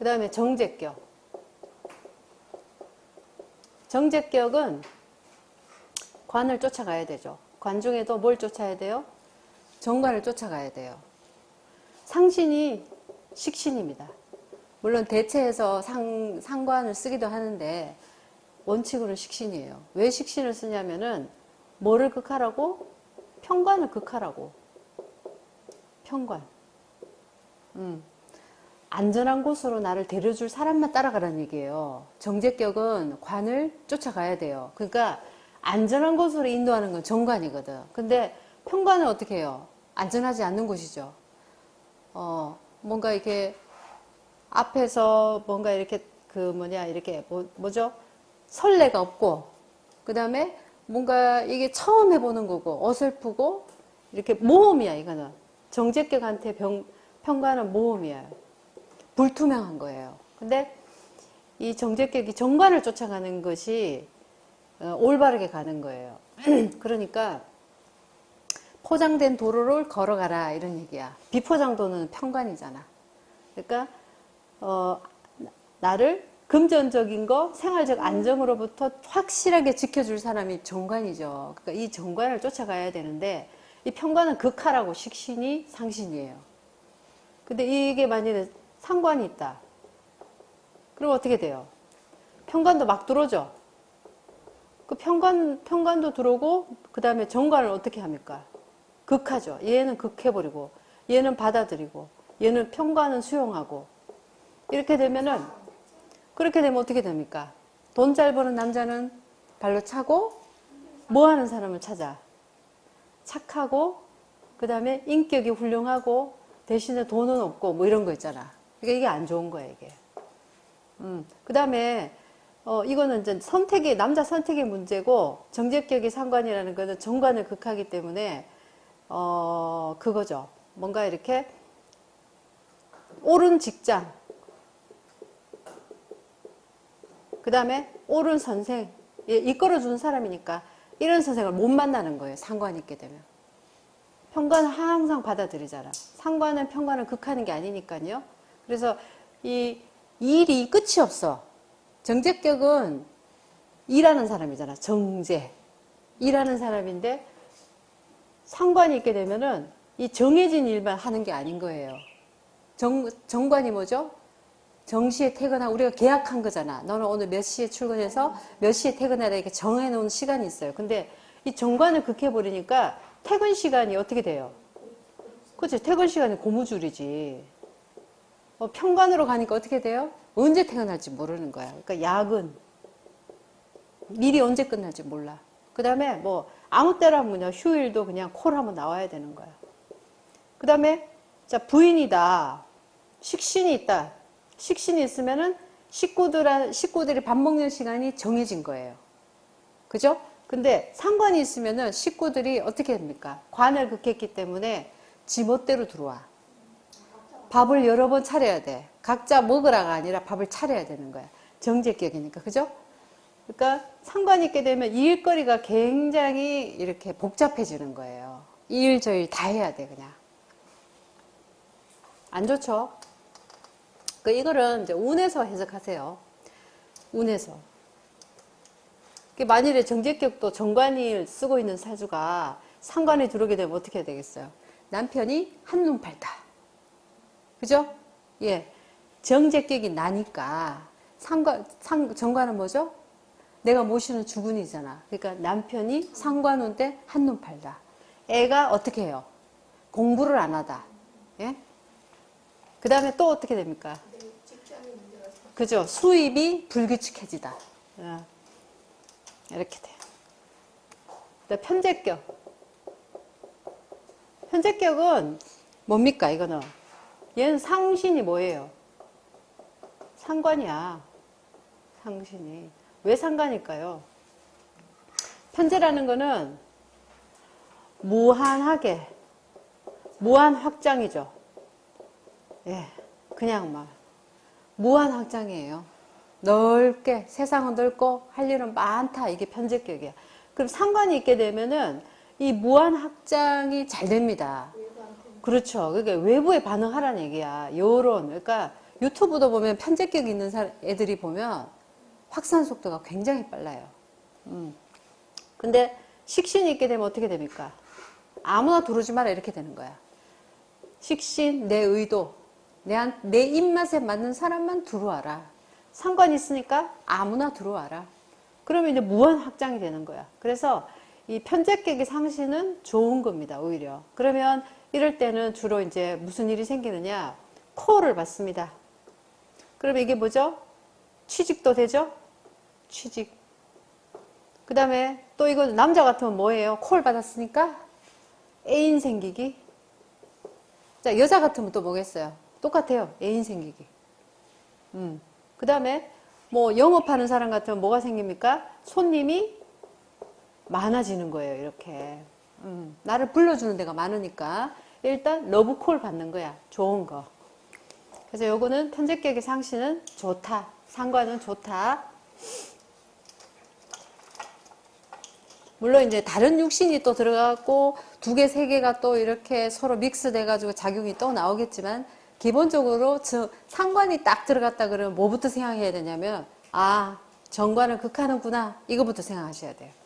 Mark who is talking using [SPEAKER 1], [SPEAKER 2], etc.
[SPEAKER 1] 그 다음에 정제격. 정제격은 관을 쫓아가야 되죠. 관 중에도 뭘 쫓아야 돼요? 정관을 쫓아가야 돼요. 상신이 식신입니다. 물론 대체해서 상, 상관을 쓰기도 하는데 원칙으로는 식신이에요. 왜 식신을 쓰냐면은 뭐를 극하라고? 평관을 극하라고. 평관. 음. 안전한 곳으로 나를 데려줄 사람만 따라가라는 얘기예요. 정제격은 관을 쫓아가야 돼요. 그러니까 안전한 곳으로 인도하는 건 정관이거든. 근데 평관은 어떻게 해요? 안전하지 않는 곳이죠. 어, 뭔가 이렇게 앞에서 뭔가 이렇게 그 뭐냐 이렇게 뭐, 뭐죠? 설레가 없고 그 다음에 뭔가 이게 처음 해보는 거고 어설프고 이렇게 모험이야 이거는 정제격한테 병, 평가는 모험이야 불투명한 거예요 근데 이 정제격이 정관을 쫓아가는 것이 어, 올바르게 가는 거예요 그러니까 포장된 도로를 걸어가라 이런 얘기야 비포장도는 평관이잖아 그러니까 어, 나를 금전적인 거, 생활적 안정으로부터 확실하게 지켜줄 사람이 정관이죠. 그러니까 이 정관을 쫓아가야 되는데 이 평관은 극하라고 식신이 상신이에요. 근데 이게 만약에 상관이 있다. 그럼 어떻게 돼요? 평관도 막 들어오죠. 그 평관 평관도 들어오고 그 다음에 정관을 어떻게 합니까? 극하죠. 얘는 극해버리고 얘는 받아들이고 얘는 평관은 수용하고 이렇게 되면은 그렇게 되면 어떻게 됩니까? 돈 잘 버는 남자는 발로 차고 뭐 하는 사람을 찾아? 착하고 그 다음에 인격이 훌륭하고 대신에 돈은 없고 뭐 이런 거 있잖아. 그러니까 이게 안 좋은 거야 이게. 음. 그 다음에 어, 이거는 이제 선택의 남자 선택의 문제고 정제격의 상관이라는 거는 정관을 극하기 때문에 어 그거죠. 뭔가 이렇게 옳은 직장 그 다음에 옳은 선생, 예, 이끌어주는 사람이니까 이런 선생을 못 만나는 거예요. 상관이 있게 되면. 평관은 항상 받아들이잖아. 상관은 평관을 극하는 게 아니니까요. 그래서 이 일이 끝이 없어. 정제격은 일하는 사람이잖아. 정제. 일하는 사람인데 상관이 있게 되면은 이 정해진 일만 하는 게 아닌 거예요. 정, 정관이 뭐죠? 정시에 퇴근하고 우리가 계약한 거잖아. 너는 오늘 몇 시에 출근해서 몇 시에 퇴근해라 이렇게 정해놓은 시간이 있어요. 근데 이 정관을 극해버리니까 퇴근 시간이 어떻게 돼요? 그치? 퇴근 시간이 고무줄이지. 어, 평관으로 가니까 어떻게 돼요? 언제 퇴근할지 모르는 거야. 그러니까 야근. 일이 언제 끝날지 몰라. 그 다음에 뭐 아무 때나 그냥 휴일도 그냥 콜 하면 나와야 되는 거야. 그 다음에 자 부인이다. 식신이 있다. 식신이 있으면은 식구들, 식구들이 밥 먹는 시간이 정해진 거예요. 그죠? 근데 상관이 있으면은 식구들이 어떻게 됩니까? 관을 극했기 때문에 지멋대로 들어와. 밥을 여러 번 차려야 돼. 각자 먹으라가 아니라 밥을 차려야 되는 거야. 정제격이니까. 그죠? 그러니까 상관이 있게 되면 이 일거리가 굉장히 이렇게 복잡해지는 거예요. 이 일 저 일 다 해야 돼, 그냥. 안 좋죠? 그 이거를 이제 운에서 해석하세요. 운에서. 만일에 정제격도 정관이 쓰고 있는 사주가 상관에 들어오게 되면 어떻게 해야 되겠어요? 남편이 한눈 팔다. 그죠? 예. 정제격이 나니까 상관, 상, 정관은 뭐죠? 내가 모시는 주군이잖아. 그러니까 남편이 상관운 때 한눈 팔다. 애가 어떻게 해요? 공부를 안 하다. 예? 그 다음에 또 어떻게 됩니까? 그죠? 수입이 불규칙해지다. 어. 이렇게 돼요. 편제격. 편제격은 뭡니까, 이거는? 얘는 상신이 뭐예요? 상관이야. 상신이. 왜 상관일까요? 편제라는 거는 무한하게, 무한 확장이죠. 예, 그냥 막. 무한 확장이에요. 넓게 세상은 넓고 할 일은 많다. 이게 편집격이야. 그럼 상관이 있게 되면은 이 무한 확장이 잘 됩니다. 그렇죠. 그러니까 외부에 반응하라는 얘기야. 요런 그러니까 유튜브도 보면 편제격 있는 사- 애들이 보면 확산 속도가 굉장히 빨라요. 음. 근데 식신이 있게 되면 어떻게 됩니까? 아무나 들어오지 마라 이렇게 되는 거야. 식신, 내 의도, 내, 한- 내 입맛에 맞는 사람만 들어와라. 상관 있으니까 아무나 들어와라. 그러면 이제 무한 확장이 되는 거야. 그래서 이 편제격의 상신은 좋은 겁니다, 오히려. 그러면 이럴 때는 주로 이제 무슨 일이 생기느냐? 코를 받습니다. 그러면 이게 뭐죠? 취직도 되죠? 취직. 그 다음에 또 이거 남자 같으면 뭐예요? 콜 받았으니까 애인 생기기. 자, 여자 같으면 또 뭐겠어요? 똑같아요. 애인 생기기. 음. 그 다음에 뭐 영업하는 사람 같으면 뭐가 생깁니까? 손님이 많아지는 거예요. 이렇게. 음. 나를 불러주는 데가 많으니까 일단 러브콜 받는 거야. 좋은 거. 그래서 요거는 편제격의 상신은 좋다. 상관은 좋다. 물론 이제 다른 육신이 또 들어가고 두 개, 세 개가 또 이렇게 서로 믹스 돼가지고 작용이 또 나오겠지만 기본적으로 저 상관이 딱 들어갔다 그러면 뭐부터 생각해야 되냐면 아 정관을 극하는구나 이거부터 생각하셔야 돼요.